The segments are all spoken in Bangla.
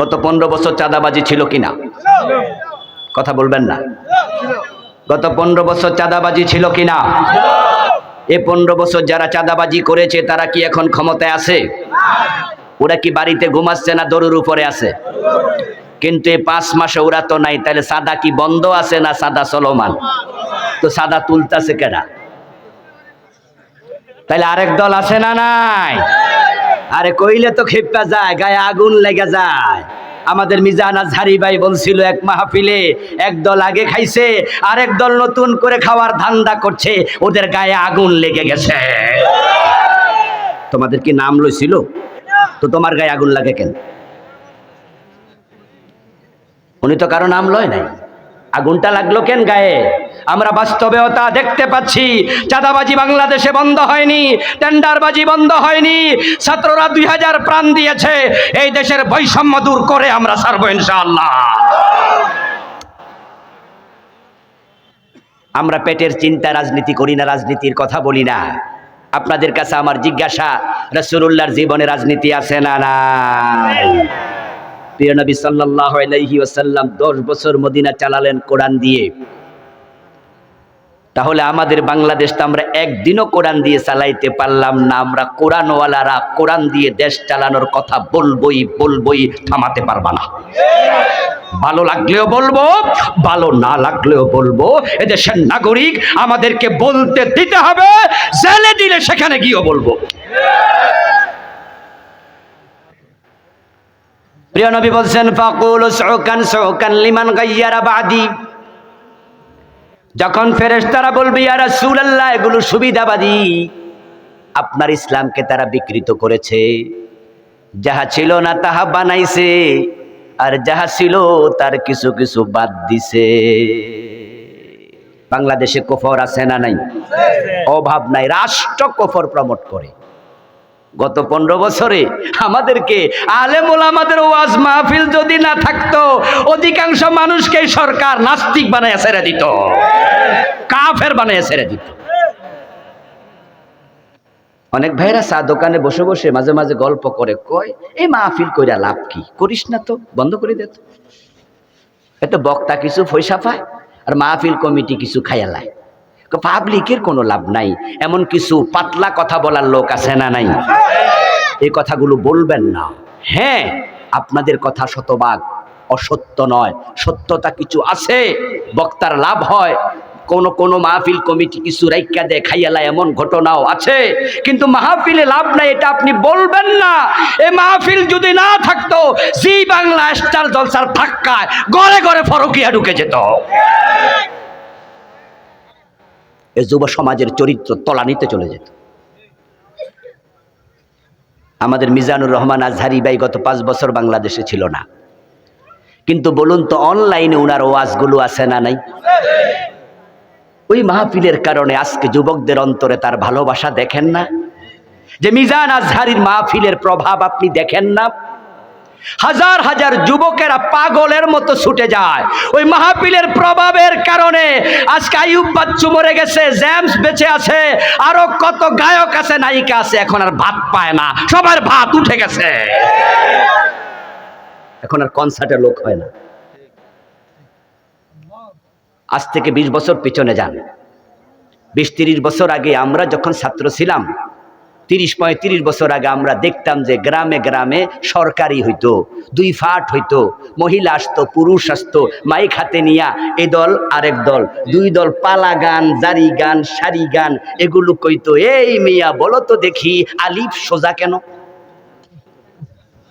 গত পনেরো বছর চাঁদাবাজি ছিল কিনা? কথা বলবেন না। গত পনেরো বছর চাঁদাবাজি ছিল কিনা? এ পনেরো বছর যারা চাঁদাবাজি করেছে, তারা কি এখন ক্ষমতায় আছে? ওরা কি বাড়িতে ঘুমাচ্ছে না, দরুর উপরে আছে? কিন্তু এই পাঁচ মাসে ওরা তো নাই, তাহলে সাদা কি বন্ধ আছে না সাদা চলমান? তো সাদা তুলতাছে কেনা তাহলে আরেক দল আছে না নাই? আরে কইলে তো খেপা যায়, গায়ে আগুন লেগে যায়। আমাদের মিজানা ঝারি ভাই বলছিল, এক মাহফিলে এক দল আগে খাইছে আরেক দল নতুন করে খাওয়ার ধান্দা করছে, ওদের গায়ে আগুন লেগে গেছে। তোমাদের কি নাম লইছিল? তো তোমার গায়ে আগুন লাগে কেন? উনি তো কারও নাম লয় নাই। আগুনটা লাগল কেন গায়ে? আমরা বাস্তবেও তা দেখতে পাচ্ছি। চাঁদাবাজি বাংলাদেশে বন্ধ হয়নি, টেন্ডারবাজি বন্ধ হয়নি। ছাত্ররা দুই হাজার প্রাণ দিয়েছে, এই দেশের বৈষম্য দূর করে আমরা ছাড়বো ইনশাআল্লাহ। আমরা পেটের চিন্তা রাজনীতি করি না, রাজনীতির কথা বলি না। আপনাদের কাছে আমার জিজ্ঞাসা রসুল্লাহর জীবনে রাজনীতি আছে না না প্রিয় নবী সাল্লাল্লাহু আলাইহি ওয়াসাল্লাম 10 বছর মদিনা চালালেন কোরআন দিয়ে। তাহলে আমাদের বাংলাদেশ তো আমরা একদিনও কোরআন দিয়ে চালাইতে পারলাম না। আমরা কোরআনওয়ালারা কোরআন দিয়ে দেশ চালানোর কথা বলবই বলবই থামাতে পারবা না। ভালো লাগলেও বলব, ভালো না লাগলেও বলব। এদেশের নাগরিক, আমাদেরকে বলতে দিতে হবে, জেলে দিলে সেখানে গিয়েও বলব। প্রিয় নবী বলছেন, ফাকুল সৌকান সৌকান লিমান গাইয়ারা বাদি। যখন ফেরেস তারা বলবে ইয়ারা সুরাল্লাহ এগুলো সুবিধাবাদী। আপনার ইসলামকে তারা বিকৃত করেছে। যাহা ছিল না, তাহা বানাইছে। আর যাহা ছিল, তার কিছু কিছু বাদ দিছে। বাংলাদেশে কোফর আছে না নাই? অভাব নাই। রাষ্ট্র কোফর প্রমোট করে। গত পনেরো বছরে আমাদেরকে আলেমুল আমাদের ওয়াজ মাহফিল যদি না থাকতো, অধিকাংশ মানুষকে সরকার নাস্তিক বানায় ছেড়ে দিত। কাফের বানায় ছেড়ে দিত। অনেক ভাইরা চা দোকানে বসে বসে মাঝে মাঝে গল্প করে, কয়, এই মাহফিল কইরা লাভ কি? করিস না তো, বন্ধ করে দে তো। এত বক্তা কিছু পয়সা পায়, আর মাহফিল কমিটি কিছু খাইয়ালায় পাবলিকের কোনো লাভ নাই। এমন কিছু পাতলা কথা বলার লোক আছে না নাই? এই কথাগুলো বলবেন না। হ্যাঁ আপনাদের কথা শতভাগ অসত্য নয়। সত্যতা কিছু আছে, বক্তার লাভ হয়। কোন কোন মাহফিল কমিটি কিছু রাইকা দেয় খাইয়ালা এমন ঘটনাও আছে। কিন্তু মাহফিলে লাভ নাই, এটা আপনি বলবেন না। এ মাহফিল যদি না থাকতো, জি বাংলা স্টার জলসার ধাক্কায় গড়ে গড়ে ফরকিয়া ঢুকে যেত। এ যুব সমাজের চরিত্র তলানিতে চলে যেত। আমাদের মিজানুর রহমান আজহারি ভাই গত পাঁচ বছর বাংলাদেশে ছিল না। কিন্তু বলুন তো অনলাইনে উনার ওয়াজগুলো আছে না নাই? ওই মাহফিলের কারণে আজকে যুবকদের অন্তরে তার ভালোবাসা দেখেন না? যে মিজান আজহারির মাহফিলের প্রভাব আপনি দেখেন না? হাজার হাজার যুবকেরা পাগলের মতো ছুটে যায়। ওই মাহফিলের প্রভাবের কারণে আজকে আইয়ুব বাচ্চু মরে গেছে জ্যামস বেঁচে আছে, আরও কত গায়ক আছে, নায়িকা আছে, এখন আর ভাত পায় না। সবার ভাত উঠে গেছে। এখন আর কনসার্টে লোক হয় না। আজ থেকে বিশ বছর পিছনে যান। বিশ তিরিশ বছর আগে আমরা যখন ছাত্র ছিলাম তিরিশ পঁয়ত্রিশ বছর আগে আমরা দেখতাম যে গ্রামে গ্রামে সরকারি হইতো, দুই ফাট হইতো, মহিলা আসতো, পুরুষ আসতো, মাইক হাতে নিয়া এ দল আরেক দল, দুই দল পালা গান, জারি গান, সারি গান, এগুলো কইতো, এই মিয়া বলো তো দেখি আলিফ সোজা কেন?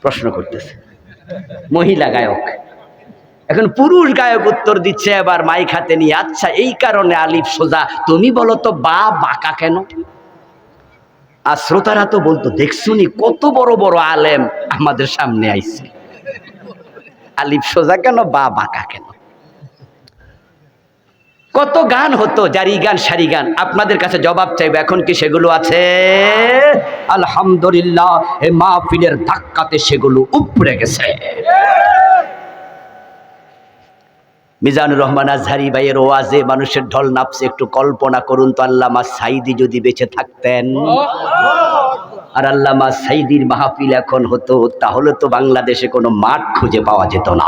প্রশ্ন করতেছে। মহিলা গায়ক। এখন পুরুষ গায়ক উত্তর দিচ্ছে এবার মাইক হাতে নিয়ে আচ্ছা এই কারণে আলিফ সোজা, তুমি বলো তো বা বাঁকা কেন? আর শ্রোতারা তো বলতো, দেখছুনি কত বড় বড় আলেম আমাদের সামনে আইছে। আলিফ সোজা কেন, বা বাঁকা কেন? কত গান হতো, জারি গান, সারি গান। আপনাদের কাছে জবাব চাইবে, এখন কি সেগুলো আছে? আলহামদুলিল্লাহ, এ মাহফিলের ধাক্কাতে সেগুলো উপড়ে গেছে। মিজানুর রহমান আজহারি ভাইয়ের ওয়াজে মানুষের ঢল নাপছে, একটু কল্পনা করুন তো আল্লামা সাইদি যদি বেঁচে থাকতেন। আর আল্লামা সাইদির মাহফিল এখন হতো, তাহলে তো বাংলাদেশে কোনো মাঠ খুঁজে পাওয়া যেত না।